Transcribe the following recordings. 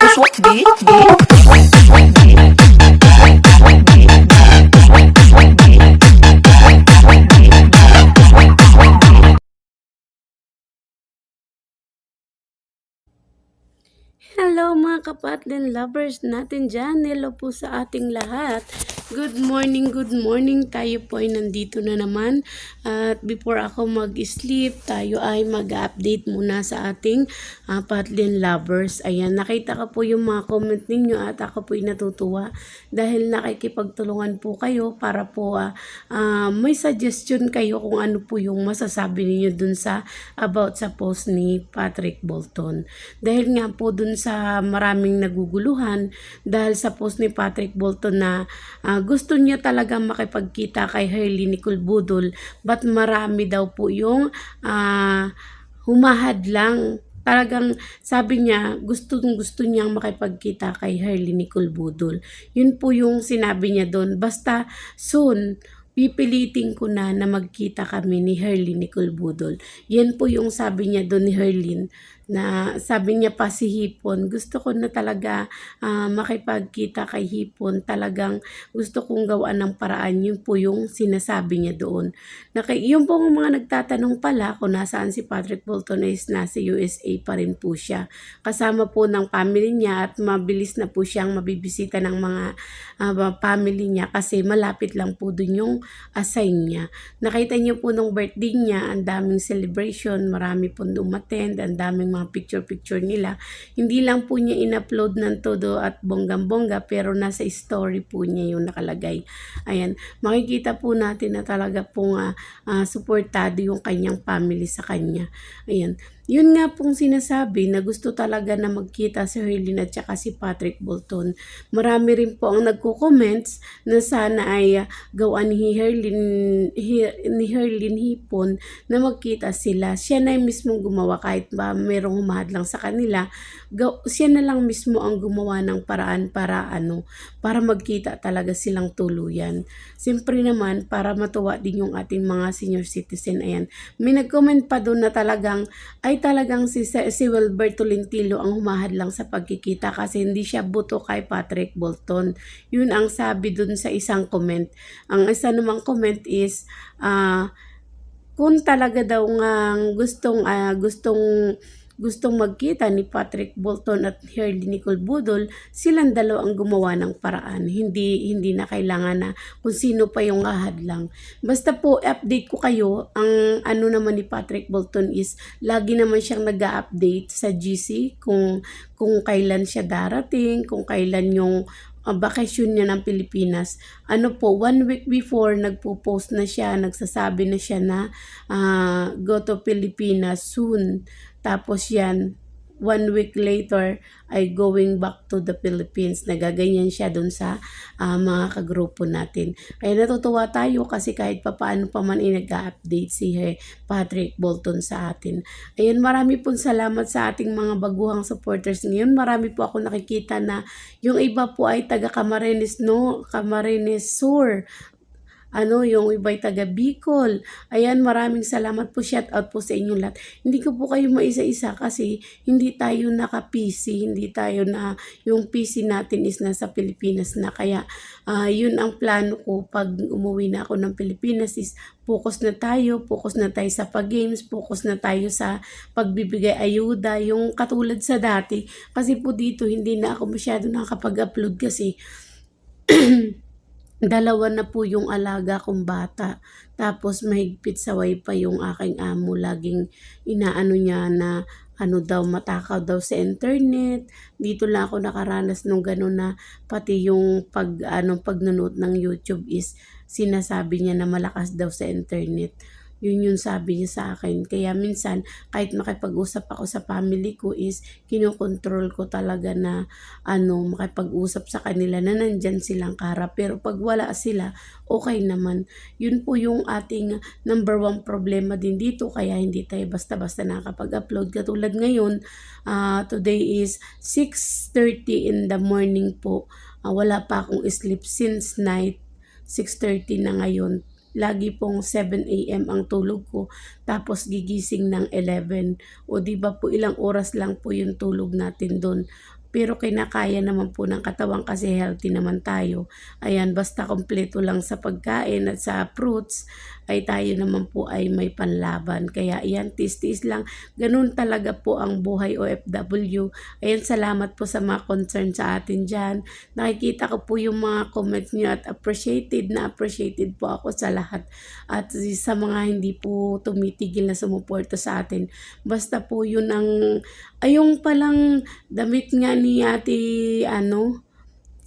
Uswak di, di. Hello mga kapatlin lovers natin dyan. Hello po sa ating lahat. Good morning, good morning. Tayo po ay nandito na naman. At before ako mag-sleep, tayo ay mag-update muna sa ating uh, patlin lovers. Ayan, nakita ko po yung mga comment ninyo at ako po ay natutuwa dahil nakikipagtulungan po kayo para po uh, uh, may suggestion kayo kung ano po yung masasabi ninyo dun sa about sa post ni Patrick Bolton. Dahil nga po dun sa maraming naguguluhan dahil sa post ni Patrick Bolton na uh, gusto niya talaga makipagkita kay Hailey Nicole Budol but marami daw po yung uh, humahad lang talagang sabi niya gusto gusto niyang makipagkita kay Harley Nicole Budol. Yun po yung sinabi niya doon. Basta soon pipilitin ko na na magkita kami ni Herlin Nicole Budol. Yan po yung sabi niya doon ni Herlin na sabi niya pa si Hipon, gusto ko na talaga uh, makipagkita kay Hipon. Talagang gusto kong gawaan ng paraan. Yun po yung sinasabi niya doon. Na kay, yung po mga nagtatanong pala kung nasaan si Patrick Bolton is nasa USA pa rin po siya. Kasama po ng family niya at mabilis na po siyang mabibisita ng mga uh, family niya kasi malapit lang po doon yung assign niya. Nakita niyo po nung birthday niya, ang daming celebration, marami po umattend, ang daming mga picture-picture nila. Hindi lang po niya in-upload ng todo at bonggang-bongga pero nasa story po niya yung nakalagay. Ayan, makikita po natin na talaga pong uh, uh, supportado yung kanyang family sa kanya. Ayan, yun nga pong sinasabi na gusto talaga na magkita si Herlin at saka si Patrick Bolton. Marami rin po ang nagko-comments na sana ay uh, gawan ni Herlin, ni Herlin Hipon na magkita sila. Siya na mismong gumawa kahit ba merong humahad lang sa kanila. Siya na lang mismo ang gumawa ng paraan para ano, para magkita talaga silang tuluyan. Siyempre naman, para matuwa din yung ating mga senior citizen. Ayan, may nag-comment pa doon na talagang ay talagang si, si Wilbert Tolentino ang humahad lang sa pagkikita kasi hindi siya buto kay Patrick Bolton. Yun ang sabi dun sa isang comment. Ang isa namang comment is, uh, kung talaga daw nga gustong, uh, gustong gustong magkita ni Patrick Bolton at Harley Nicole Budol, silang dalawa ang gumawa ng paraan. Hindi hindi na kailangan na kung sino pa yung ahad lang. Basta po update ko kayo, ang ano naman ni Patrick Bolton is lagi naman siyang nag-update sa GC kung kung kailan siya darating, kung kailan yung uh, bakasyon niya ng Pilipinas. Ano po, one week before, nagpo-post na siya, nagsasabi na siya na uh, go to Pilipinas soon. Tapos yan, one week later ay going back to the Philippines. Nagaganyan siya dun sa uh, mga kagrupo natin. Kaya natutuwa tayo kasi kahit papaano pa man nag-update si Patrick Bolton sa atin. Ayun, marami pong salamat sa ating mga baguhang supporters ngayon. Marami po ako nakikita na yung iba po ay taga Camarines no, Camarines Sur ano, yung iba'y taga Bicol. Ayan, maraming salamat po. Shout out po sa inyong lahat. Hindi ko po kayo maisa-isa kasi hindi tayo naka-PC, hindi tayo na, yung PC natin is nasa Pilipinas na. Kaya, uh, yun ang plano ko pag umuwi na ako ng Pilipinas is focus na tayo, focus na tayo sa pag-games, focus na tayo sa pagbibigay ayuda, yung katulad sa dati. Kasi po dito, hindi na ako masyado nakakapag-upload kasi dalawa na po yung alaga kong bata. Tapos mahigpit sa wifi yung aking amo. Laging inaano niya na ano daw, matakaw daw sa internet. Dito lang ako nakaranas nung gano'n na pati yung pag, ano, pagnunod ng YouTube is sinasabi niya na malakas daw sa internet. Yun yung sabi niya sa akin. Kaya minsan, kahit makipag-usap ako sa family ko is, kinokontrol ko talaga na, ano, makipag-usap sa kanila na nandyan silang kara. Pero pag wala sila, okay naman. Yun po yung ating number one problema din dito. Kaya hindi tayo basta-basta nakakapag-upload. Katulad ngayon, uh, today is 6.30 in the morning po. Uh, wala pa akong sleep since night. 6.30 na ngayon lagi pong 7 a.m. ang tulog ko tapos gigising ng 11 o di ba po ilang oras lang po yung tulog natin doon pero kinakaya naman po ng katawan kasi healthy naman tayo. Ayan, basta kompleto lang sa pagkain at sa fruits, ay tayo naman po ay may panlaban. Kaya ayan, tis-tis lang. Ganun talaga po ang buhay OFW. Ayan, salamat po sa mga concern sa atin dyan. Nakikita ko po yung mga comments nyo at appreciated na appreciated po ako sa lahat. At sa mga hindi po tumitigil na sumuporta sa atin. Basta po yun ang, ayong palang damit nga ni ate, ano,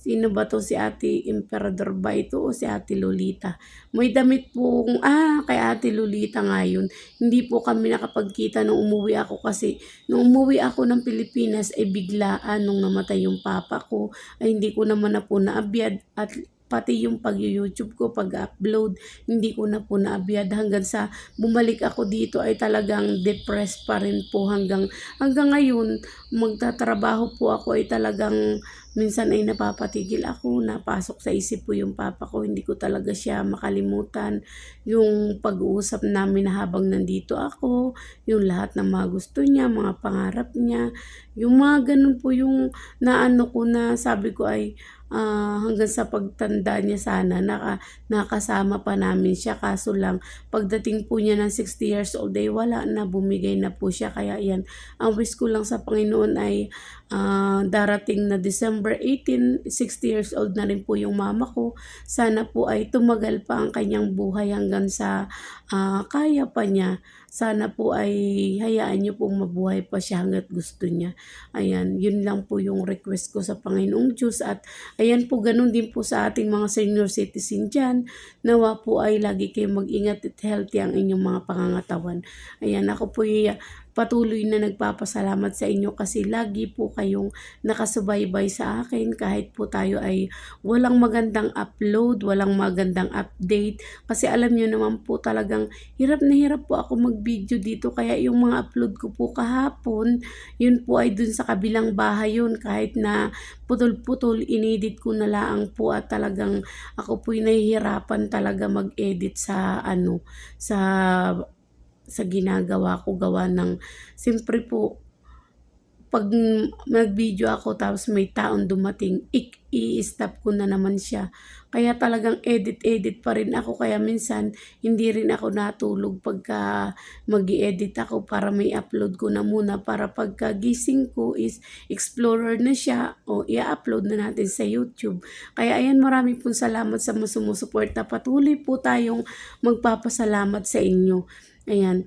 Sino ba to si Ate Emperador ba ito o si Ate Lolita? May damit po, ah, kay Ate Lolita nga yun. Hindi po kami nakapagkita nung umuwi ako kasi nung umuwi ako ng Pilipinas ay biglaan nung namatay yung papa ko. Ay hindi ko naman na po naabiyad at pati yung pag-YouTube ko, pag-upload, hindi ko na po naabiyad. Hanggang sa bumalik ako dito ay talagang depressed pa rin po hanggang hanggang ngayon. Magtatrabaho po ako ay talagang minsan ay napapatigil ako, napasok sa isip ko yung papa ko, hindi ko talaga siya makalimutan. Yung pag-uusap namin na habang nandito ako, yung lahat ng mga gusto niya, mga pangarap niya, yung mga ganun po yung naano ko na sabi ko ay ah, hanggang sa pagtanda niya sana naka, nakasama pa namin siya. Kaso lang pagdating po niya ng 60 years old ay wala na bumigay na po siya. Kaya yan ang wish ko lang sa Panginoon ay ah, darating na December 18 60 years old na rin po yung mama ko. Sana po ay tumagal pa ang kanyang buhay hanggang sa ah, kaya pa niya sana po ay hayaan niyo pong mabuhay pa siya hanggat gusto niya ayan yun lang po yung request ko sa Panginoong Diyos at Ayan po, ganun din po sa ating mga senior citizen dyan. Nawa po ay lagi kayong mag-ingat at healthy ang inyong mga pangangatawan. Ayan, ako po ay patuloy na nagpapasalamat sa inyo kasi lagi po kayong nakasubaybay sa akin. Kahit po tayo ay walang magandang upload, walang magandang update. Kasi alam nyo naman po talagang hirap na hirap po ako mag-video dito. Kaya yung mga upload ko po kahapon, yun po ay dun sa kabilang bahay yun. Kahit na putol-putol, inedit ko na lang po at talagang ako po'y nahihirapan talaga mag-edit sa ano, sa sa ginagawa ko gawa ng siyempre po pag nag-video ako tapos may taon dumating, i-stop ko na naman siya. Kaya talagang edit-edit pa rin ako. Kaya minsan, hindi rin ako natulog pagka mag edit ako para may upload ko na muna. Para pagka gising ko is explorer na siya o i-upload na natin sa YouTube. Kaya ayan, marami pong salamat sa sumusuporta. Patuloy po tayong magpapasalamat sa inyo. Ayan,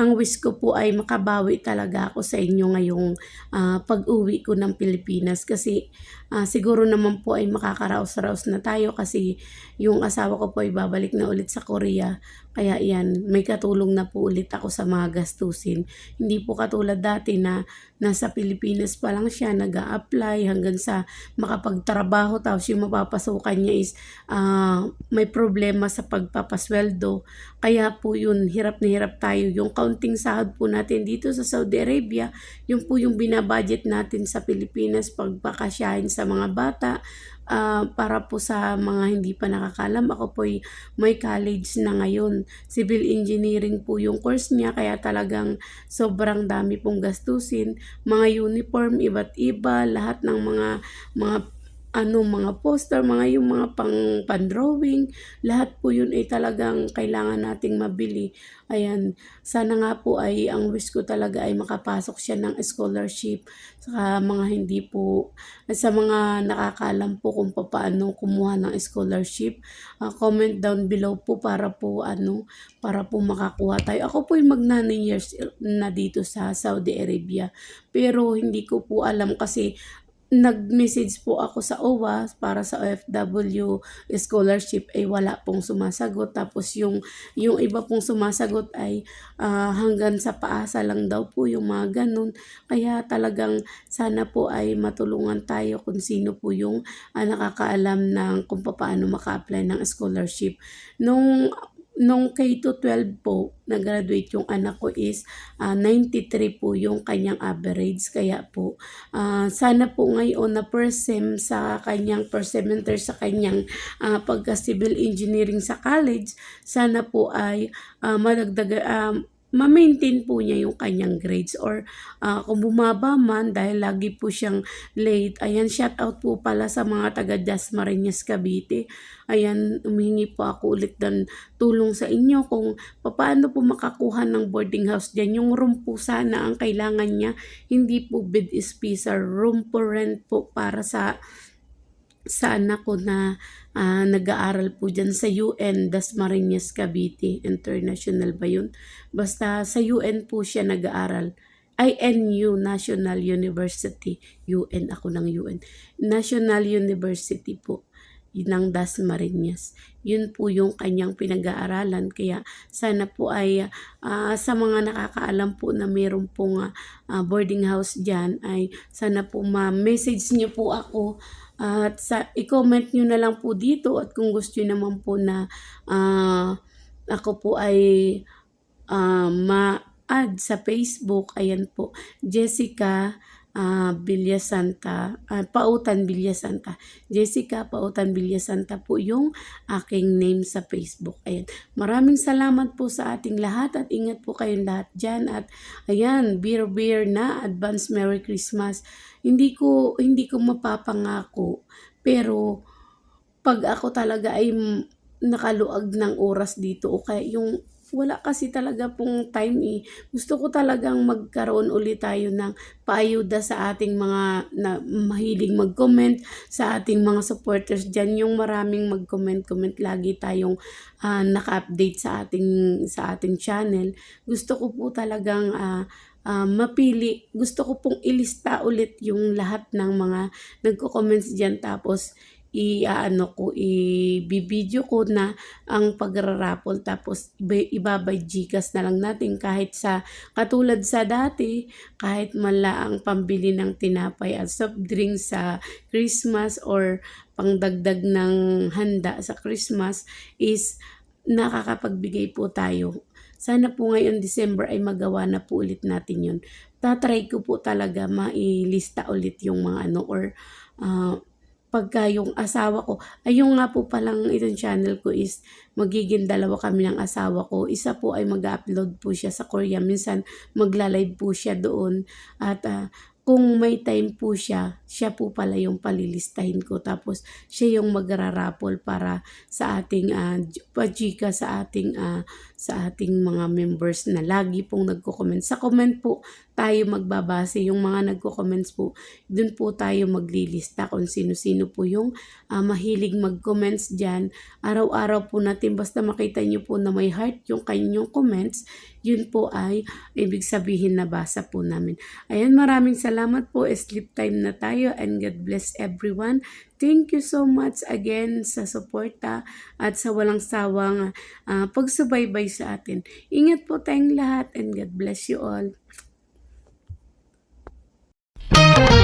ang wish ko po ay makabawi talaga ako sa inyo ngayong ah, pag-uwi ko ng Pilipinas kasi ah, siguro naman po ay makakaraos-raos na tayo kasi yung asawa ko po ay babalik na ulit sa Korea. Kaya yan, may katulong na po ulit ako sa mga gastusin. Hindi po katulad dati na nasa Pilipinas pa lang siya, nag apply hanggang sa makapagtrabaho tapos yung mapapasukan niya is ah, may problema sa pagpapasweldo. Kaya po yun, hirap na hirap tayo. Yung kaunting sahod po natin dito sa Saudi Arabia, yun po yung binabudget natin sa Pilipinas pagpakasyahin sa mga bata. Ah, para po sa mga hindi pa nakakalam, ako po may college na ngayon. Civil engineering po yung course niya, kaya talagang sobrang dami pong gastusin. Mga uniform, iba't iba, lahat ng mga mga ano, mga poster, mga yung mga pang pan-drawing, lahat po yun ay talagang kailangan nating mabili. Ayan, sana nga po ay ang wish ko talaga ay makapasok siya ng scholarship sa mga hindi po, sa mga nakakalam po kung paano kumuha ng scholarship. ah, comment down below po para po ano, para po makakuha tayo. Ako po ay mag 9 years na dito sa Saudi Arabia. Pero hindi ko po alam kasi nag-message po ako sa OWA para sa OFW scholarship ay wala pong sumasagot. Tapos yung yung iba pong sumasagot ay ah, hanggang sa paasa lang daw po yung mga ganun. Kaya talagang sana po ay matulungan tayo kung sino po yung ah, nakakaalam ng kung paano maka-apply ng scholarship. Nung nung K-12 po, nag-graduate yung anak ko is ah, 93 po yung kanyang average. Kaya po, ah, sana po ngayon na first sem sa kanyang first semester sa kanyang ah, pagka-civil engineering sa college, sana po ay ah, madagdag, ah, ma-maintain po niya yung kanyang grades or ah, kung bumaba man dahil lagi po siyang late. Ayan, shout out po pala sa mga taga Dasmariñas, Cavite. Ayan, humingi po ako ulit ng tulong sa inyo kung paano po makakuha ng boarding house dyan. Yung room po sana ang kailangan niya, hindi po bed spacer, room for rent po para sa sa anak ko na ah, nag-aaral po dyan sa UN, Dasmariñas, Cavite International ba yun? Basta sa UN po siya nag-aaral. INU, National University. UN, ako ng UN. National University po ng Dasmariñas. Yun po yung kanyang pinag-aaralan. Kaya sana po ay ah, sa mga nakakaalam po na meron pong ah, boarding house dyan ay sana po ma-message niyo po ako at sa i-comment nyo na lang po dito at kung gusto nyo naman po na ah, ako po ay ah, ma-add sa Facebook, ayan po, Jessica ah, Villasanta, ah, Pautan Villasanta. Jessica Pautan Villasanta po yung aking name sa Facebook. Ayan. Maraming salamat po sa ating lahat at ingat po kayong lahat dyan. At ayan, beer beer na, advance Merry Christmas. Hindi ko, hindi ko mapapangako, pero pag ako talaga ay nakaluag ng oras dito o kaya yung wala kasi talaga pong time eh. Gusto ko talagang magkaroon ulit tayo ng paayuda sa ating mga na mahilig mag-comment, sa ating mga supporters dyan, yung maraming mag-comment-comment lagi tayong ah, naka-update sa ating sa ating channel. Gusto ko po talagang ah, ah, mapili. Gusto ko pong ilista ulit yung lahat ng mga nagko-comments dyan tapos i-ano ko, i-video ko na ang pagrarapol tapos iba- ibabay Gcash na lang natin kahit sa katulad sa dati kahit mala ang pambili ng tinapay at soft drinks sa Christmas or pangdagdag ng handa sa Christmas is nakakapagbigay po tayo. Sana po ngayon December ay magawa na po ulit natin yun. Tatry ko po talaga mailista ulit yung mga ano or ah, pagka yung asawa ko, ay yung nga po palang itong channel ko is magiging dalawa kami ng asawa ko. Isa po ay mag-upload po siya sa Korea. Minsan magla-live po siya doon. At ah, kung may time po siya, siya po pala yung palilistahin ko. Tapos siya yung magrarapol para sa ating uh, pajika sa ating ah, sa ating mga members na lagi pong nagko-comment. Sa comment po tayo magbabase yung mga nagko-comments po. Doon po tayo maglilista kung sino-sino po yung ah, mahilig mag-comments diyan. Araw-araw po natin basta makita niyo po na may heart yung kanyang comments, yun po ay ibig sabihin na basa po namin. Ayan, maraming salamat po. Sleep time na tayo and God bless everyone. Thank you so much again sa suporta at sa walang sawang ah, pagsubaybay sa atin. Ingat po tayong lahat and God bless you all. Thank you.